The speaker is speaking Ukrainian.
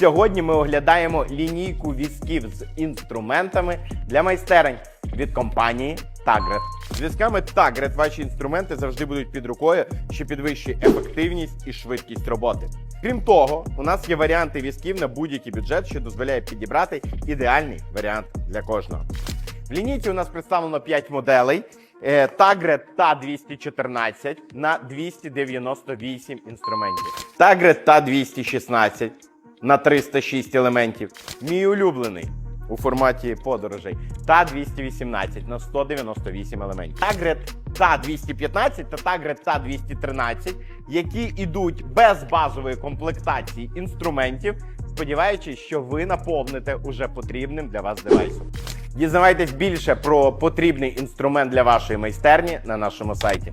Сьогодні ми оглядаємо лінійку візків з інструментами для майстерень від компанії Tagret. З візками Tagret ваші інструменти завжди будуть під рукою, що підвищує ефективність і швидкість роботи. Крім того, у нас є варіанти візків на будь-який бюджет, що дозволяє підібрати ідеальний варіант для кожного. В лінійці у нас представлено 5 моделей. Е, Tagret TA214 на 298 інструментів. Tagret TA216 на 306 елементів. Мій улюблений у форматі подорожей TA218 на 198 елементів. Tagret TA215 та Tagret TA213, які йдуть без базової комплектації інструментів, сподіваючись, що ви наповните уже потрібним для вас девайсом. Дізнавайтесь більше про потрібний інструмент для вашої майстерні на нашому сайті.